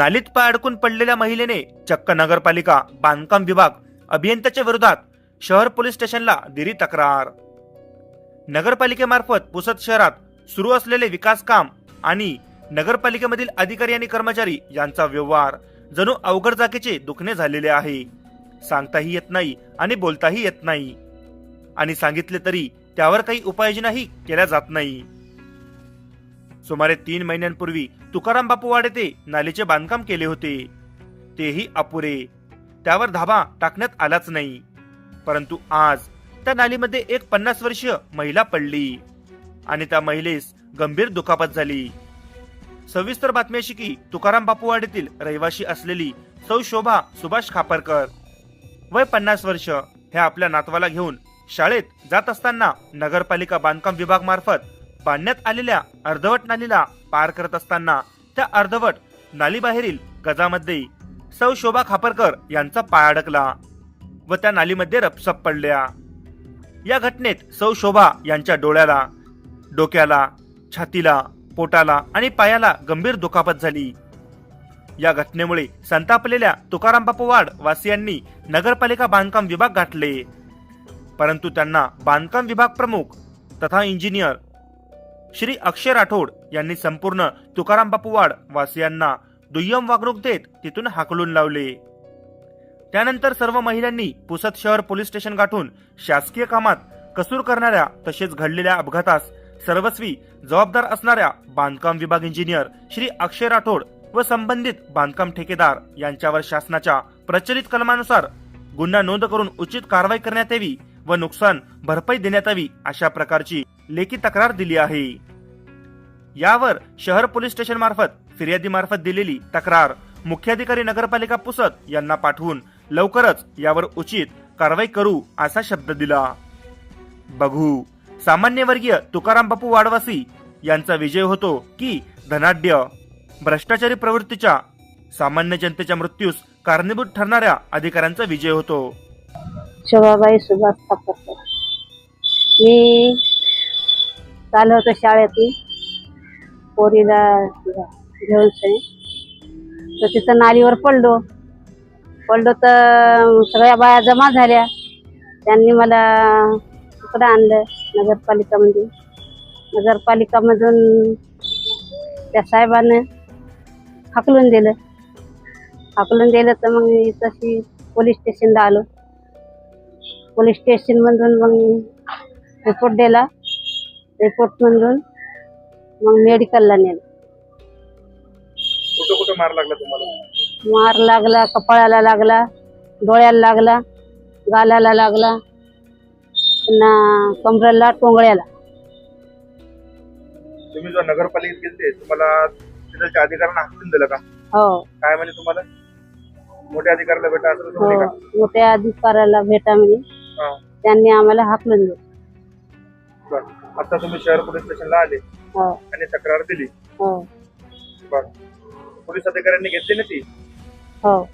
नालीत पाय अडकून पडलेल्या महिलेने चक्क नगरपालिका बांधकाम विभाग अभियंत्याच्या विरोधात शहर पोलीस स्टेशनला दिली तक्रार. नगरपालिकेमार्फत पुसद शहरात सुरू असलेले विकास काम आणि नगरपालिकेमधील अधिकारी आणि कर्मचारी यांचा व्यवहार जणू अवघड जागेचे दुखणे झालेले आहे. सांगताही येत नाही आणि बोलताही येत नाही. आणि सांगितले तरी त्यावर काही उपाययोजनाही केल्या जात नाही. सुमारे तीन महिन्यांपूर्वी तुकाराम बापू ते नालीचे बांधकाम केले होते. तेही अपुरे. त्यावर धाबा टाकण्यात आलाच नाही. परंतु आज त्या नालीमध्ये एक पन्नास वर्षीय महिला पडली. आणि त्या महिलेस गंभीर दुखापत झाली. सविस्तर बातमी अशी की तुकाराम बापूवाडीतील रहिवाशी असलेली सौ शोभा सुभाष खापरकर वय पन्नास वर्ष हे आपल्या नातवाला घेऊन शाळेत जात असताना नगरपालिका बांधकाम विभाग मार्फत बांधण्यात आलेल्या अर्धवट नालीला पार करत असताना त्या अर्धवट नालीबाहेरील गजामध्ये सौ शोभा खापरकर यांचा पाय अडकला व त्या नालीमध्ये रपसप पडल्या. या घटनेत सौ शोभा यांच्या डोळ्याला डोक्याला छातीला पोटाला आणि पायाला गंभीर दुखापत झाली. या घटनेमुळे संतापलेल्या तुकाराम बापू वाड वासियांनी नगरपालिका बांधकाम विभाग गाठले. परंतु त्यांना बांधकाम विभाग प्रमुख तथा इंजिनियर श्री अक्षय राठोड यांनी संपूर्ण तुकाराम बापूवाड वासियांना दुय्यम वागणूक देत तिथून हाकलून लावले. त्यानंतर सर्व महिलांनी पुसद शहर पोलीस स्टेशन गाठून शासकीय कामात कसूर करणाऱ्या तसेच घडलेल्या अपघातास सर्वस्वी जबाबदार असणाऱ्या बांधकाम विभाग इंजिनियर श्री अक्षय राठोड व संबंधित बांधकाम ठेकेदार यांच्यावर शासनाच्या प्रचलित कलमानुसार गुन्हा नोंद करून उचित कारवाई करण्यात यावी व नुकसान भरपाई देण्यात यावी अशा प्रकारची लेखी तक्रार दिली आहे. यावर शहर पोलीस स्टेशन मार्फत फिर्यादी मार्फत दिलेली तक्रार मुख्याधिकारी नगरपालिका पुसद यांना पाठवून लवकरच यावर उचित कारवाई करू असा शब्द दिला. बघू सामान्य वर्गीय तुकाराम बापू वाडवासी यांचा विजय होतो की धनाढ्य. भ्रष्टाचारी प्रवृत्तीच्या सामान्य जनतेच्या मृत्यूस कारणीभूत ठरणाऱ्या अधिकाऱ्यांचा विजय होतो. शोभाबाई सुभाष मी चालू होतं शाळेतून. पोरीला घेऊन तर तिथं नालीवर पडलो. पडलो तर सगळ्या बाया जमा झाल्या. त्यांनी मला इकडं आणलं नगरपालिकामध्ये. नगरपालिकामधून त्या साहेबानं हाकलून दिलं. हाकलून दिलं तर मग मी तशी पोलीस स्टेशनला आलो. पोलीस स्टेशनमधून मग रिपोर्ट दिला. रिपोर्टमधून मग मेडिकलला नेलं. कुठं कुठं मार लागला तुम्हाला? मार लागला कपाळाला लागला डोळ्याला लागला गालाला लागला पुन्हा कमरेला टोंगळ्याला. तुम्ही जो नगरपालिकेत गेलते तुम्हाला तिथल्या अधिकाऱ्यांना हाकलून दिलं का? हो. काय म्हणे तुम्हाला? मोठ्या अधिकाऱ्याला भेटा असं हो. मोठ्या अधिकाऱ्याला भेटा म्हणजे त्यांनी आम्हाला हाकलून दिलं. आता तुम्ही शहर पोलीस स्टेशनला आले. हो. आणि तक्रार दिली. हो. पोलीस अधिकाऱ्यांनी घेतली ना ती? हो.